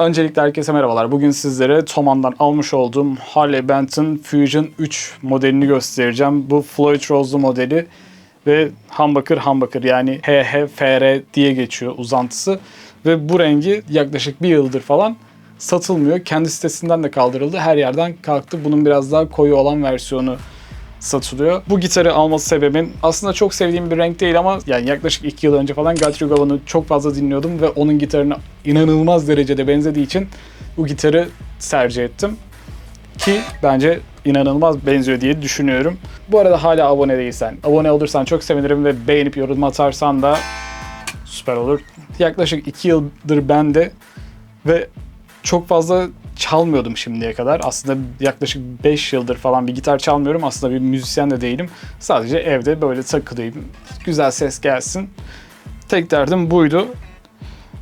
Öncelikle herkese merhabalar. Bugün sizlere Thoman'dan almış olduğum Harley Benton Fusion 3 modelini göstereceğim. Bu Floyd Rose'lu modeli ve humbucker humbucker yani HHFR diye geçiyor uzantısı. Ve bu rengi yaklaşık bir yıldır falan satılmıyor. Kendi sitesinden de kaldırıldı. Her yerden kalktı. Bunun biraz daha koyu olan versiyonu satılıyor. Bu gitarı alması sebebim aslında çok sevdiğim bir renk değil ama yani yaklaşık 2 yıl önce falan Guthrie Govan'ı çok fazla dinliyordum ve onun gitarına inanılmaz derecede benzediği için bu gitarı tercih ettim. Ki bence inanılmaz benziyor diye düşünüyorum. Bu arada hala abone değilsen, abone olursan çok sevinirim ve beğenip yorum atarsan da süper olur. Yaklaşık 2 yıldır ben de ve çok fazla çalmıyordum şimdiye kadar. Aslında yaklaşık 5 yıldır falan bir gitar çalmıyorum. Aslında bir müzisyen de değilim. Sadece evde böyle takılayım. Güzel ses gelsin. Tek derdim buydu.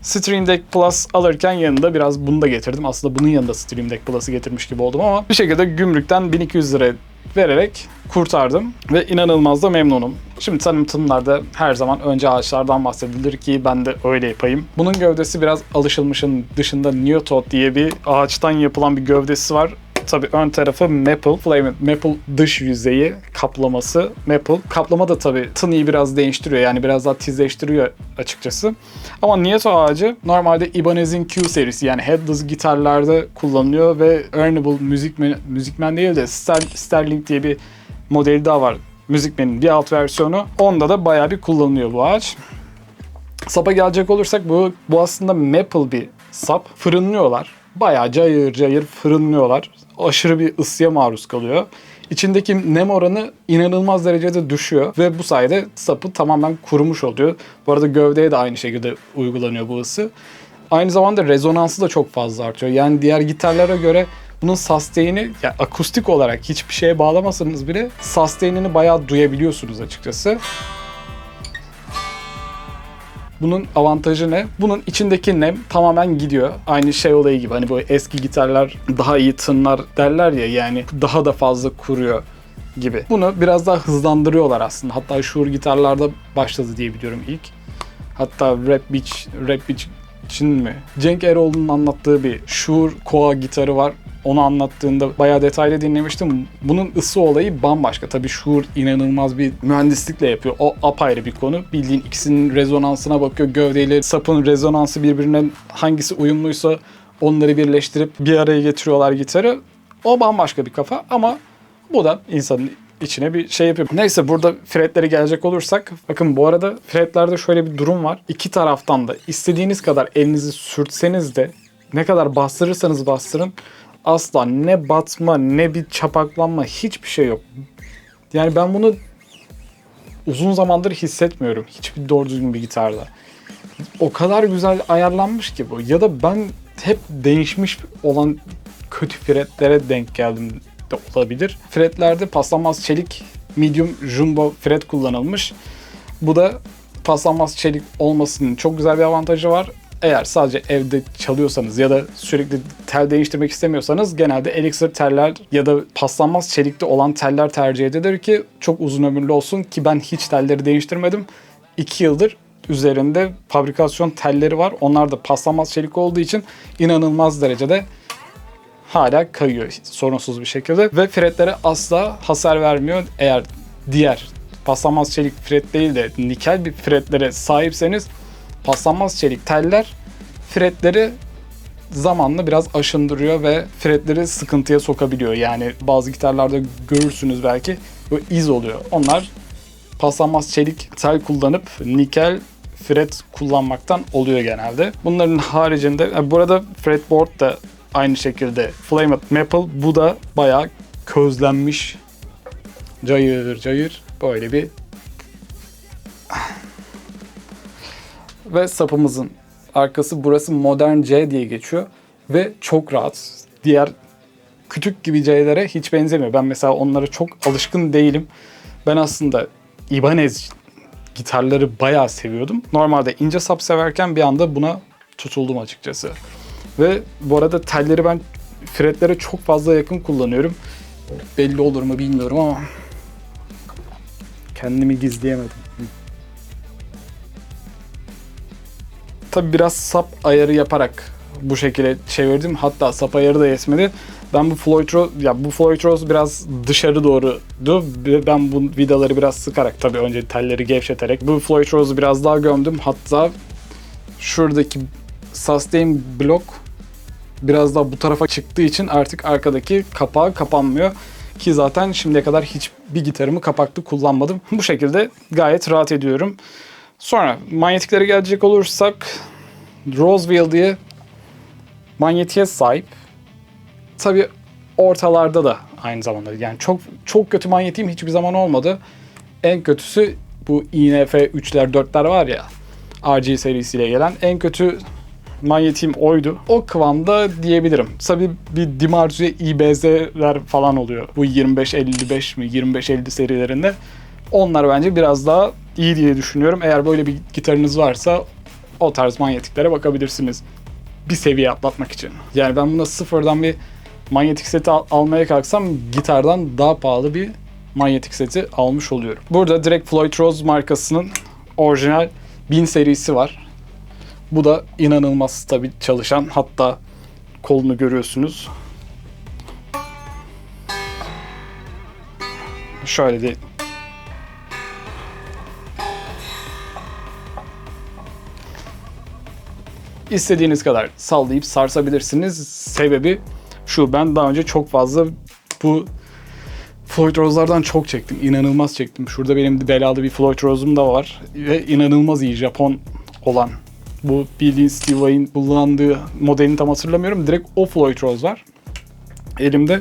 Stream Deck Plus alırken yanında biraz bunu da getirdim. Aslında bunun yanında Stream Deck Plus'ı getirmiş gibi oldum ama bir şekilde gümrükten 1200 lira vererek kurtardım ve inanılmaz da memnunum. Şimdi tanıtımlarda her zaman önce ağaçlardan bahsedilir ki ben de öyle yapayım. Bunun gövdesi biraz alışılmışın dışında Newtot diye bir ağaçtan yapılan bir gövdesi var. Tabii ön tarafı maple, flame maple dış yüzeyi kaplaması maple. Kaplama da tabii tınıyı biraz değiştiriyor yani biraz daha tizleştiriyor açıkçası. Ama Nieto ağacı normalde Ibanez'in Q serisi yani headless gitarlarda kullanılıyor ve Earnable Musicman, Musicman değil de Ster, Sterling diye bir modeli daha var. Musicman'in bir alt versiyonu. Onda da bayağı bir kullanılıyor bu ağaç. Sapa gelecek olursak bu, bu aslında maple bir sap. Fırınlıyorlar. Bayağı cayır cayır fırınlıyorlar. Aşırı bir ısıya maruz kalıyor. İçindeki nem oranı inanılmaz derecede düşüyor ve bu sayede sapı tamamen kurumuş oluyor. Bu arada gövdeye de aynı şekilde uygulanıyor bu ısı. Aynı zamanda rezonansı da çok fazla artıyor. Yani diğer gitarlara göre bunun sustain'i yani akustik olarak hiçbir şeye bağlamasanız bile sustain'ini bayağı duyabiliyorsunuz açıkçası. Bunun avantajı ne? Bunun içindeki nem tamamen gidiyor. Aynı şey olayı gibi. Hani bu eski gitarlar daha iyi tınlar derler ya yani daha da fazla kuruyor gibi. Bunu biraz daha hızlandırıyorlar aslında. Hatta Shure gitarlarda başladı diye biliyorum ilk. Hatta Rap Beach, Rap Beach için mi? Cenk Eroğlu'nun anlattığı bir Shure Koa gitarı var. Onu anlattığında bayağı detaylı dinlemiştim. Bunun ısı olayı bambaşka. Tabii Shure inanılmaz bir mühendislikle yapıyor. O apayrı bir konu. Bildiğin ikisinin rezonansına bakıyor. Gövdeyle sapın rezonansı birbirine hangisi uyumluysa onları birleştirip bir araya getiriyorlar gitarı. O bambaşka bir kafa ama bu da insanın içine bir şey yapıyor. Neyse burada fretlere gelecek olursak bakın bu arada fretlerde şöyle bir durum var. İki taraftan da istediğiniz kadar elinizi sürtseniz de ne kadar bastırırsanız bastırın asla ne batma ne bir çapaklanma hiçbir şey yok. Yani ben bunu uzun zamandır hissetmiyorum hiçbir doğru düzgün bir gitarda. O kadar güzel ayarlanmış ki bu. Ya da ben hep değişmiş olan kötü fretlere denk geldim de olabilir. Fretlerde paslanmaz çelik medium jumbo fret kullanılmış. Bu da paslanmaz çelik olmasının çok güzel bir avantajı var. Eğer sadece evde çalıyorsanız ya da sürekli tel değiştirmek istemiyorsanız genelde elixir teller ya da paslanmaz çelikte olan teller tercih edilir ki çok uzun ömürlü olsun ki ben hiç telleri değiştirmedim. 2 yıldır üzerinde fabrikasyon telleri var. Onlar da paslanmaz çelik olduğu için inanılmaz derecede hala kayıyor sorunsuz bir şekilde ve fretlere asla hasar vermiyor. Eğer diğer paslanmaz çelik fret değil de nikel bir fretlere sahipseniz paslanmaz çelik teller fretleri zamanla biraz aşındırıyor ve fretleri sıkıntıya sokabiliyor. Yani bazı gitarlarda görürsünüz belki böyle iz oluyor. Onlar paslanmaz çelik tel kullanıp nikel fret kullanmaktan oluyor genelde. Bunların haricinde bu arada fretboard da aynı şekilde Flamed Maple bu da bayağı közlenmiş cayır cayır böyle bir ve sapımızın arkası burası modern C diye geçiyor ve çok rahat. Diğer küçük gibi C'lere hiç benzemiyor. Ben mesela onlara çok alışkın değilim. Ben aslında Ibanez gitarları bayağı seviyordum. Normalde ince sap severken bir anda buna tutuldum açıkçası. Ve bu arada telleri ben fretlere çok fazla yakın kullanıyorum. Belli olur mu bilmiyorum ama kendimi gizleyemedim. Tabi biraz sap ayarı yaparak bu şekilde çevirdim. Hatta sap ayarı da yetmedi. Ben bu Floyd Rose, ya bu Floyd Rose biraz dışarı doğrudu. Ben bu vidaları biraz sıkarak tabii önce telleri gevşeterek bu Floyd Rose'u biraz daha gömdüm. Hatta şuradaki sustain blok biraz daha bu tarafa çıktığı için artık arkadaki kapağı kapanmıyor. Ki zaten şimdiye kadar hiçbir gitarımı kapaklı kullanmadım. Bu şekilde gayet rahat ediyorum. Sonra manyetiklere gelecek olursak Roseville diye manyetiğe sahip. Tabi ortalarda da aynı zamanda yani çok çok kötü manyetiğim hiçbir zaman olmadı. En kötüsü bu INF 3'ler 4'ler var ya RG serisiyle gelen en kötü manyetiğim oydu. O kıvamda diyebilirim. Tabi bir Dimarzio IBZ'ler falan oluyor. Bu 25-55 mi 25-50 serilerinde. Onlar bence biraz daha iyi diye düşünüyorum. Eğer böyle bir gitarınız varsa o tarz manyetiklere bakabilirsiniz. Bir seviye atlatmak için. Yani ben buna sıfırdan bir manyetik seti al- almaya kalksam gitardan daha pahalı bir manyetik seti almış oluyorum. Burada direkt Floyd Rose markasının orijinal 1000 serisi var. Bu da inanılmaz tabii çalışan. Hatta kolunu görüyorsunuz. Şöyle de istediğiniz kadar sallayıp sarsabilirsiniz. Sebebi şu ben daha önce çok fazla bu Floyd Rose'lardan çok çektim. İnanılmaz çektim. Şurada benim belalı bir Floyd Rose'um da var. Ve inanılmaz iyi Japon olan. Bu bildiğin Steve Vai'nin kullandığı modelini tam hatırlamıyorum. Direkt o Floyd Rose var. Elimde.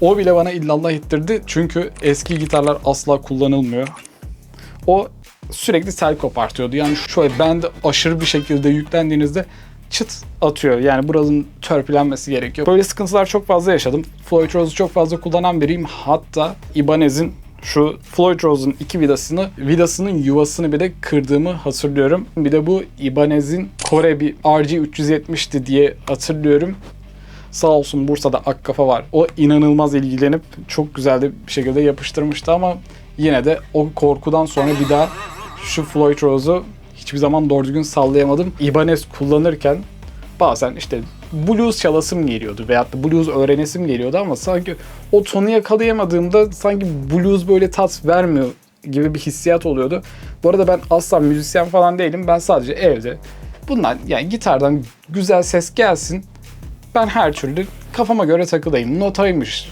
O bile bana illallah ettirdi. Çünkü eski gitarlar asla kullanılmıyor. O sürekli tel kopartıyordu. Yani şöyle bende aşırı bir şekilde yüklendiğinizde çıt atıyor. Yani buranın törpülenmesi gerekiyor. Böyle sıkıntılar çok fazla yaşadım. Floyd Rose'u çok fazla kullanan biriyim. Hatta Ibanez'in şu Floyd Rose'un iki vidasını, vidasının yuvasını bir de kırdığımı hatırlıyorum. Bir de bu Ibanez'in Kore bir RG370'ti diye hatırlıyorum. Sağ olsun Bursa'da Akkafa var. O inanılmaz ilgilenip çok güzel de bir şekilde yapıştırmıştı ama yine de o korkudan sonra bir daha şu Floyd Rose'u hiçbir zaman doğru düzgün sallayamadım. Ibanez kullanırken bazen işte blues çalasım geliyordu veyahut da blues öğrenesim geliyordu ama sanki o tonu yakalayamadığımda sanki blues böyle tat vermiyor gibi bir hissiyat oluyordu. Bu arada ben asla müzisyen falan değilim. Ben sadece evde bundan yani gitardan güzel ses gelsin. Ben her türlü kafama göre takılayım. Notaymış,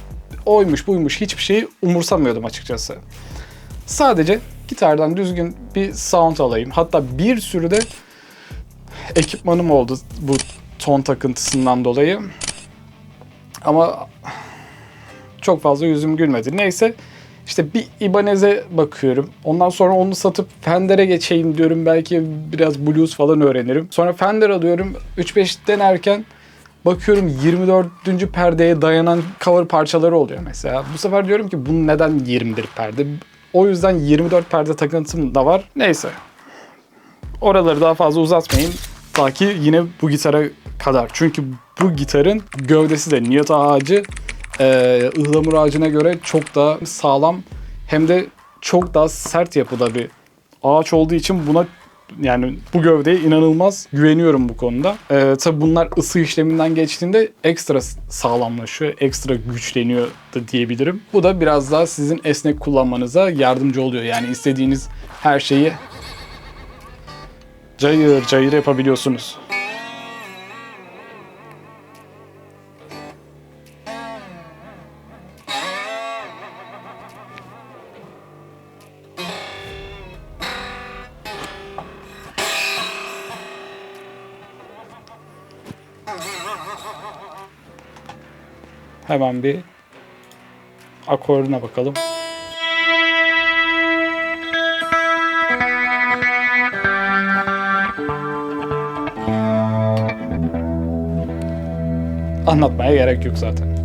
oymuş, buymuş hiçbir şeyi umursamıyordum açıkçası. Sadece gitardan düzgün bir sound alayım. Hatta bir sürü de ekipmanım oldu bu ton takıntısından dolayı. Ama çok fazla yüzüm gülmedi. Neyse işte bir Ibanez'e bakıyorum. Ondan sonra onu satıp Fender'e geçeyim diyorum. Belki biraz blues falan öğrenirim. Sonra Fender alıyorum. 3-5 denerken bakıyorum 24. perdeye dayanan cover parçaları oluyor mesela. Bu sefer diyorum ki bu neden 21 perde? O yüzden 24 perde takıntım da var. Neyse. Oraları daha fazla uzatmayayım. Ta ki yine bu gitara kadar. Çünkü bu gitarın gövdesi de niyot ağacı e, ıhlamur ağacına göre çok daha sağlam hem de çok daha sert yapıda bir ağaç olduğu için buna yani bu gövdeye inanılmaz güveniyorum bu konuda. Ee, tabi bunlar ısı işleminden geçtiğinde ekstra sağlamlaşıyor, ekstra güçleniyor da diyebilirim. Bu da biraz daha sizin esnek kullanmanıza yardımcı oluyor. Yani istediğiniz her şeyi cayır cayır yapabiliyorsunuz. Hemen bir akoruna bakalım. Anlatmaya gerek yok zaten.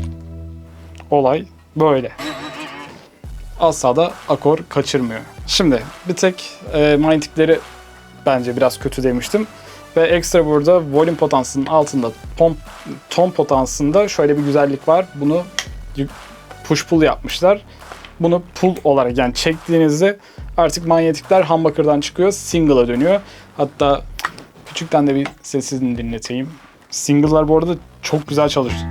Olay böyle. Asla da akor kaçırmıyor. Şimdi bir tek e, manyetikleri bence biraz kötü demiştim. Ve ekstra burada volüm potansının altında tom, tom potansında şöyle bir güzellik var. Bunu push pull yapmışlar. Bunu pull olarak yani çektiğinizde artık manyetikler humbucker'dan çıkıyor, single'a dönüyor. Hatta küçükten de bir sesini dinleteyim. Single'lar bu arada çok güzel çalıştı.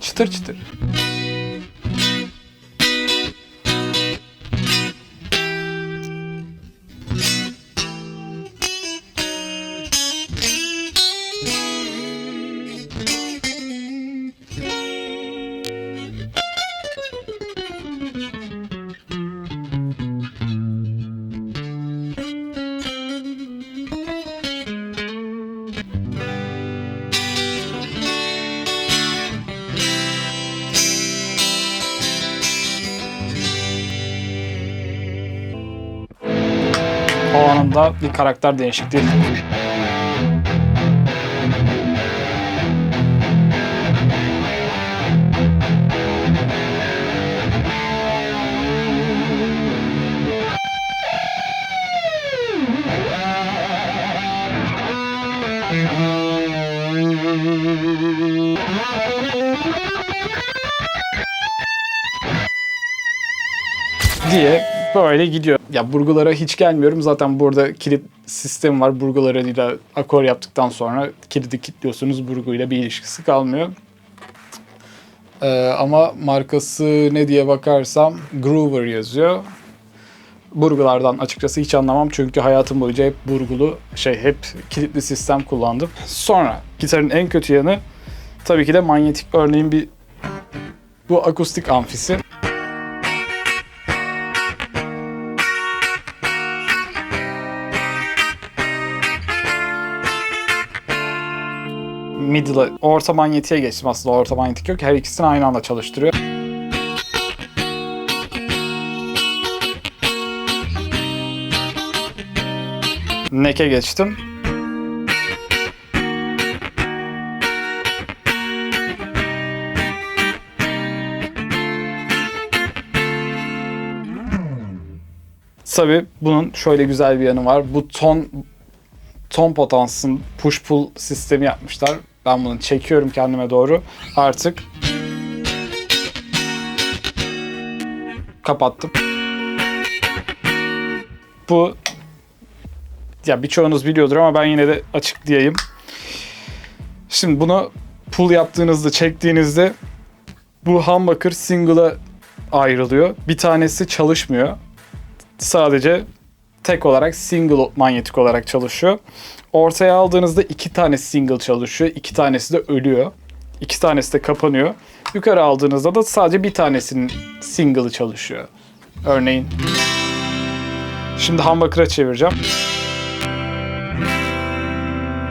Çıtır çıtır. O anında bir karakter değişikliği. diye böyle gidiyor. Ya burgulara hiç gelmiyorum. Zaten burada kilit sistemi var. Burgularıyla akor yaptıktan sonra kilidi kilitliyorsunuz. Burguyla bir ilişkisi kalmıyor. Ee, ama markası ne diye bakarsam Groover yazıyor. Burgulardan açıkçası hiç anlamam çünkü hayatım boyunca hep burgulu şey hep kilitli sistem kullandım. Sonra gitarın en kötü yanı tabii ki de manyetik örneğin bir bu akustik amfisi. Middle'a, orta manyetiğe geçtim aslında. Orta manyetik yok. Her ikisini aynı anda çalıştırıyor. Neck'e geçtim. Tabii bunun şöyle güzel bir yanı var. Bu ton ton potansın push pull sistemi yapmışlar. Ben bunu çekiyorum kendime doğru. Artık kapattım. Bu ya birçoğunuz biliyordur ama ben yine de açıklayayım. Şimdi bunu pull yaptığınızda, çektiğinizde bu humbucker single'a ayrılıyor. Bir tanesi çalışmıyor. Sadece tek olarak single manyetik olarak çalışıyor. Ortaya aldığınızda iki tane single çalışıyor. iki tanesi de ölüyor. İki tanesi de kapanıyor. Yukarı aldığınızda da sadece bir tanesinin single'ı çalışıyor. Örneğin. Şimdi humbucker'a çevireceğim.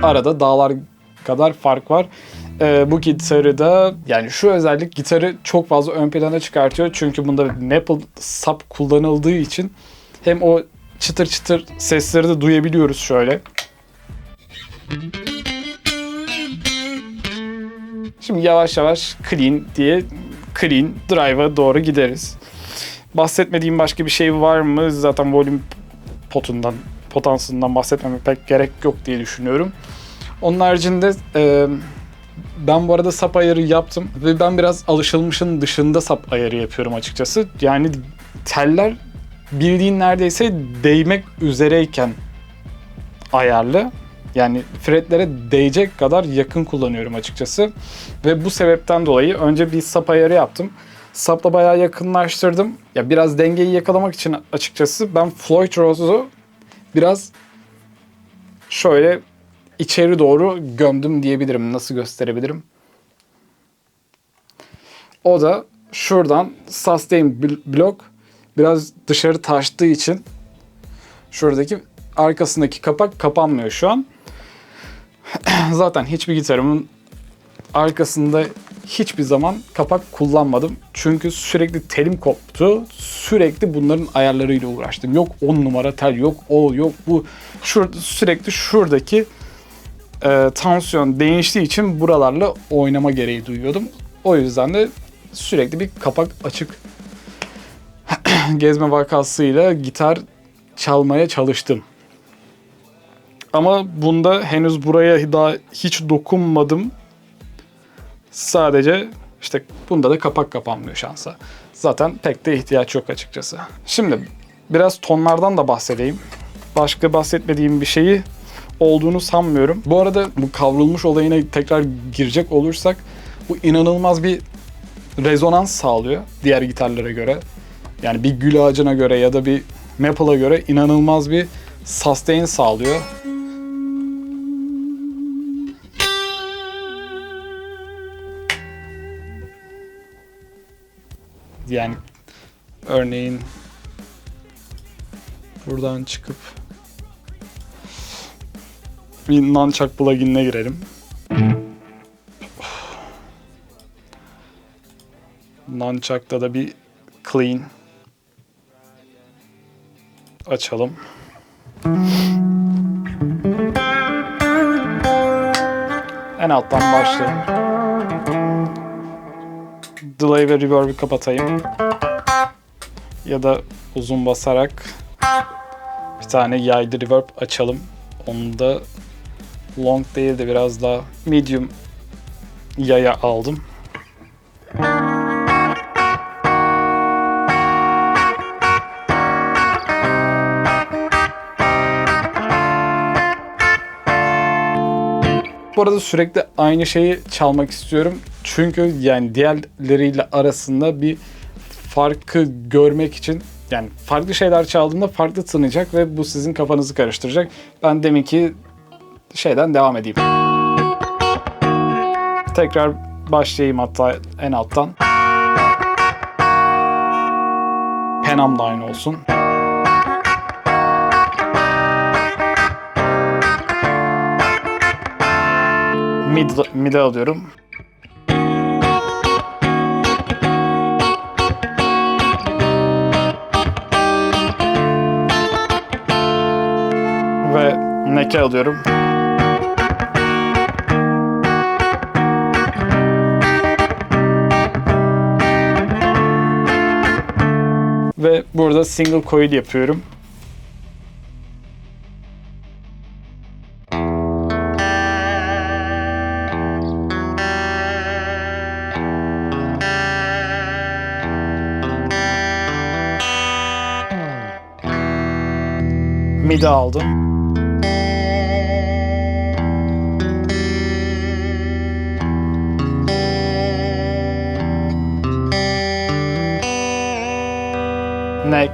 Arada dağlar kadar fark var. Ee, bu gitarı da yani şu özellik gitarı çok fazla ön plana çıkartıyor. Çünkü bunda maple sap kullanıldığı için hem o çıtır çıtır sesleri de duyabiliyoruz şöyle. Şimdi yavaş yavaş clean diye clean drive'a doğru gideriz. Bahsetmediğim başka bir şey var mı? Zaten volüm potundan, potansından bahsetmeme pek gerek yok diye düşünüyorum. Onun haricinde e, ben bu arada sap ayarı yaptım ve ben biraz alışılmışın dışında sap ayarı yapıyorum açıkçası. Yani teller bildiğin neredeyse değmek üzereyken ayarlı. Yani fretlere değecek kadar yakın kullanıyorum açıkçası. Ve bu sebepten dolayı önce bir sap ayarı yaptım. Sapla bayağı yakınlaştırdım. Ya biraz dengeyi yakalamak için açıkçası ben Floyd Rose'u biraz şöyle içeri doğru gömdüm diyebilirim. Nasıl gösterebilirim? O da şuradan sustain block biraz dışarı taştığı için şuradaki arkasındaki kapak kapanmıyor şu an. Zaten hiçbir gitarımın arkasında hiçbir zaman kapak kullanmadım. Çünkü sürekli telim koptu. Sürekli bunların ayarlarıyla uğraştım. Yok 10 numara tel, yok o, yok bu. Şur sürekli şuradaki e, tansiyon değiştiği için buralarla oynama gereği duyuyordum. O yüzden de sürekli bir kapak açık gezme vakasıyla gitar çalmaya çalıştım. Ama bunda henüz buraya daha hiç dokunmadım. Sadece işte bunda da kapak kapanmıyor şansa. zaten pek de ihtiyaç yok açıkçası. Şimdi biraz tonlardan da bahsedeyim. Başka bahsetmediğim bir şeyi olduğunu sanmıyorum. Bu arada bu kavrulmuş olayına tekrar girecek olursak bu inanılmaz bir rezonans sağlıyor diğer gitarlara göre. Yani bir gül ağacına göre ya da bir maple'a göre inanılmaz bir sustain sağlıyor. Yani örneğin buradan çıkıp bir Nunchuck plugin'ine girelim. Nunchuck'ta da bir clean açalım. En alttan başlayalım. Delay ve reverb'i kapatayım. Ya da uzun basarak bir tane yaylı reverb açalım. Onu da long değil de biraz daha medium yaya aldım. Arada sürekli aynı şeyi çalmak istiyorum. Çünkü yani diğerleriyle arasında bir farkı görmek için yani farklı şeyler çaldığında farklı tınıyacak ve bu sizin kafanızı karıştıracak. Ben demin ki şeyden devam edeyim. Tekrar başlayayım hatta en alttan. Penam da aynı olsun. Mid, mid'e alıyorum. Ve neck'e alıyorum. Ve burada single coil yapıyorum. Mid'i aldım. Neck.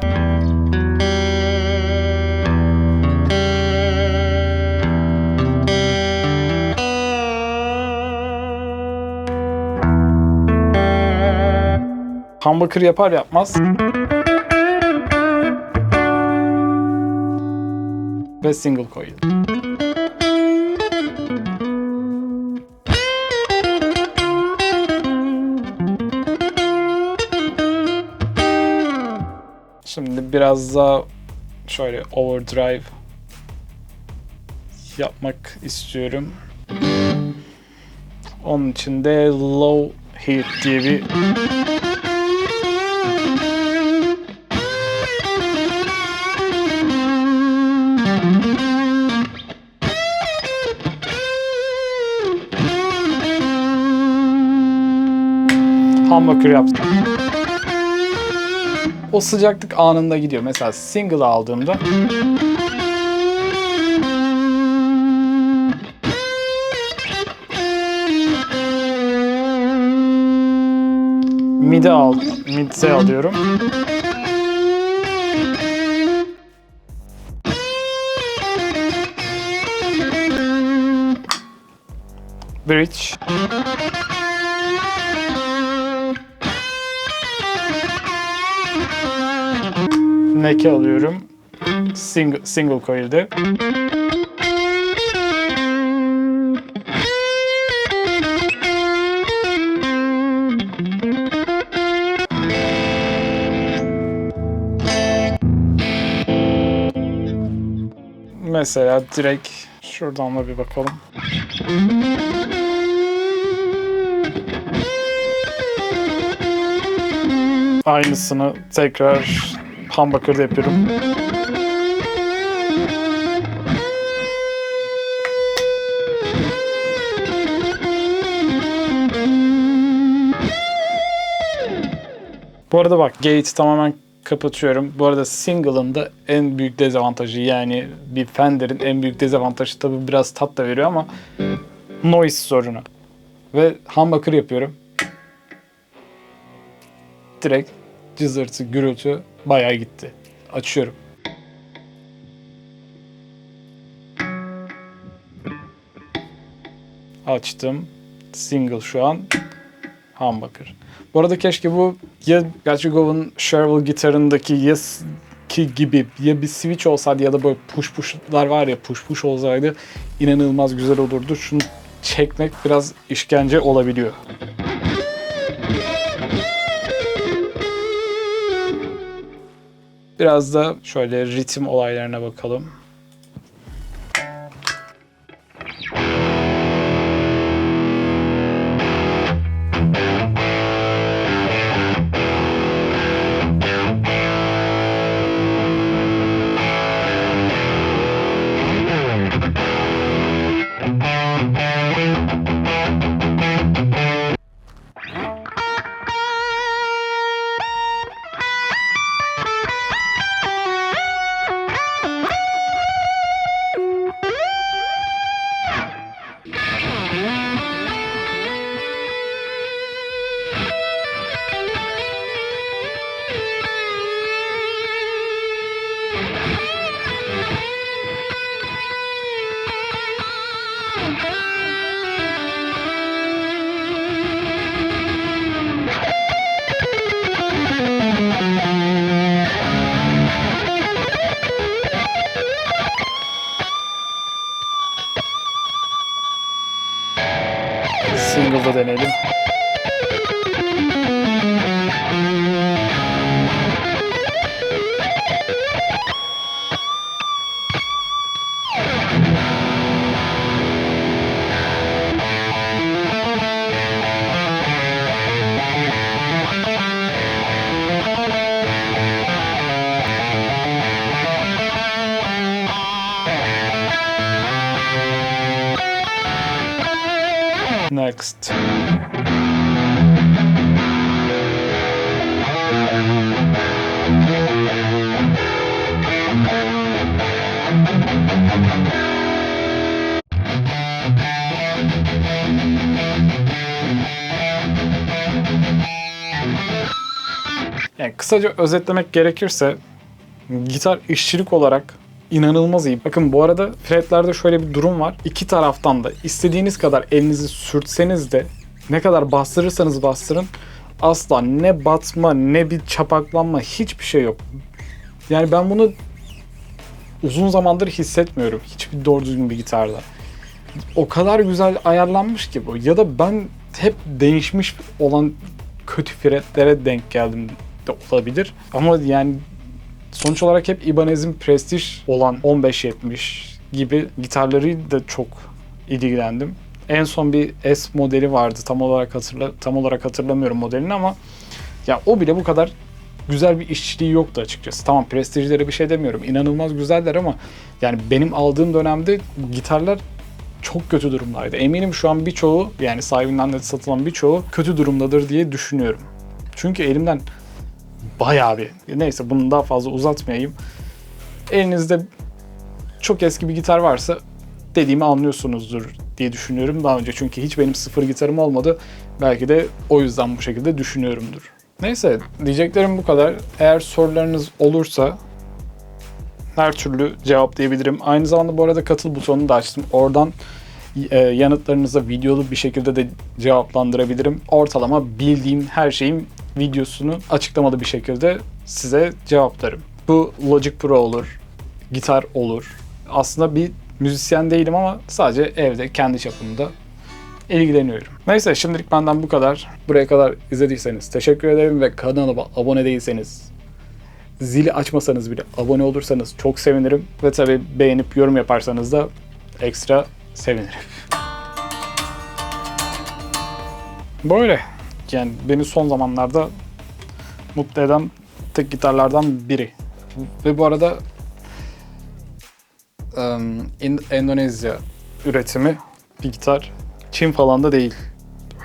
Humbucker yapar yapmaz. Ve single coil. Şimdi biraz daha şöyle overdrive yapmak istiyorum. Onun için de low heat diye bir humbucker yaptım. O sıcaklık anında gidiyor. Mesela single aldığımda mid'e al, mid'e alıyorum. Bridge. Neck'e alıyorum. Single, single coil'de. Mesela direkt şuradan da bir bakalım. Aynısını tekrar humbucker'da yapıyorum. Bu arada bak gate'i tamamen kapatıyorum. Bu arada single'ın da en büyük dezavantajı yani bir Fender'in en büyük dezavantajı tabii biraz tat da veriyor ama noise sorunu. Ve humbucker yapıyorum. Direkt cızırtı, gürültü bayağı gitti. Açıyorum. Açtım. Single şu an. Humbucker. Bu arada keşke bu ya Gatchagov'un Sherwell gitarındaki Yes ki gibi ya bir switch olsaydı ya da böyle push push'lar var ya push push olsaydı inanılmaz güzel olurdu. Şunu çekmek biraz işkence olabiliyor. Biraz da şöyle ritim olaylarına bakalım. Next. Yani kısaca özetlemek gerekirse gitar işçilik olarak inanılmaz iyi. Bakın bu arada fretlerde şöyle bir durum var. İki taraftan da istediğiniz kadar elinizi sürtseniz de ne kadar bastırırsanız bastırın asla ne batma ne bir çapaklanma hiçbir şey yok. Yani ben bunu uzun zamandır hissetmiyorum hiçbir doğru düzgün bir gitarda. O kadar güzel ayarlanmış ki bu. Ya da ben hep değişmiş olan kötü fretlere denk geldim de olabilir. Ama yani sonuç olarak hep Ibanez'in Prestige olan 1570 gibi gitarları da çok ilgilendim. En son bir S modeli vardı. Tam olarak hatırla tam olarak hatırlamıyorum modelini ama ya o bile bu kadar güzel bir işçiliği yoktu açıkçası. Tamam prestijlere bir şey demiyorum. İnanılmaz güzeller ama yani benim aldığım dönemde gitarlar çok kötü durumdaydı. Eminim şu an birçoğu yani sahibinden de satılan birçoğu kötü durumdadır diye düşünüyorum. Çünkü elimden bayağı bir. Neyse bunu daha fazla uzatmayayım. Elinizde çok eski bir gitar varsa dediğimi anlıyorsunuzdur diye düşünüyorum daha önce. Çünkü hiç benim sıfır gitarım olmadı. Belki de o yüzden bu şekilde düşünüyorumdur. Neyse diyeceklerim bu kadar. Eğer sorularınız olursa her türlü cevaplayabilirim. Aynı zamanda bu arada katıl butonunu da açtım. Oradan e, yanıtlarınıza videolu bir şekilde de cevaplandırabilirim. Ortalama bildiğim her şeyin videosunu açıklamalı bir şekilde size cevaplarım. Bu Logic Pro olur, gitar olur. Aslında bir müzisyen değilim ama sadece evde kendi çapımda ilgileniyorum. Neyse şimdilik benden bu kadar. Buraya kadar izlediyseniz teşekkür ederim ve kanalıma abone değilseniz zili açmasanız bile abone olursanız çok sevinirim. Ve tabi beğenip yorum yaparsanız da ekstra sevinirim. Böyle. Yani beni son zamanlarda mutlu eden tek gitarlardan biri. Ve bu arada Endonezya üretimi bir gitar. Çin falan da değil.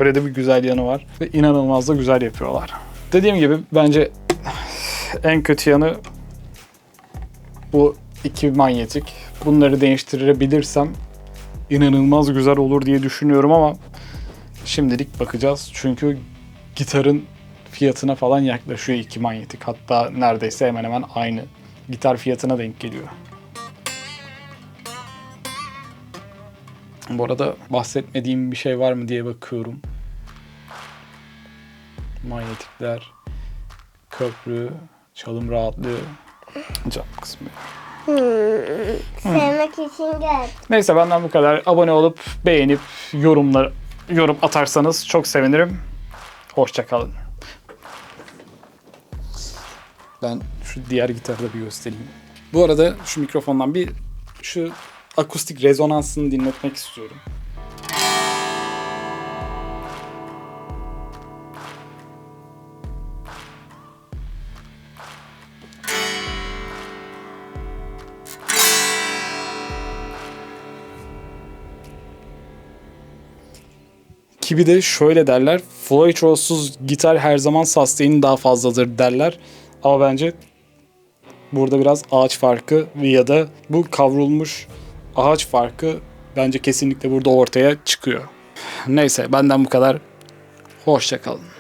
Öyle de bir güzel yanı var. Ve inanılmaz da güzel yapıyorlar. Dediğim gibi bence en kötü yanı bu iki manyetik. Bunları değiştirebilirsem inanılmaz güzel olur diye düşünüyorum ama şimdilik bakacağız. Çünkü gitarın fiyatına falan yaklaşıyor iki manyetik. Hatta neredeyse hemen hemen aynı gitar fiyatına denk geliyor. Bu arada bahsetmediğim bir şey var mı diye bakıyorum. Manyetikler, köprü, çalım rahatlığı, cam kısmı. Sevmek için gel. Neyse benden bu kadar. Abone olup beğenip yorumlar yorum atarsanız çok sevinirim. Hoşçakalın. Ben şu diğer gitarı da bir göstereyim. Bu arada şu mikrofondan bir şu akustik rezonansını dinletmek istiyorum. Ki bir de şöyle derler. Floyd gitar her zaman sustain daha fazladır derler. Ama bence burada biraz ağaç farkı ya da bu kavrulmuş ağaç farkı bence kesinlikle burada ortaya çıkıyor. Neyse benden bu kadar. Hoşçakalın.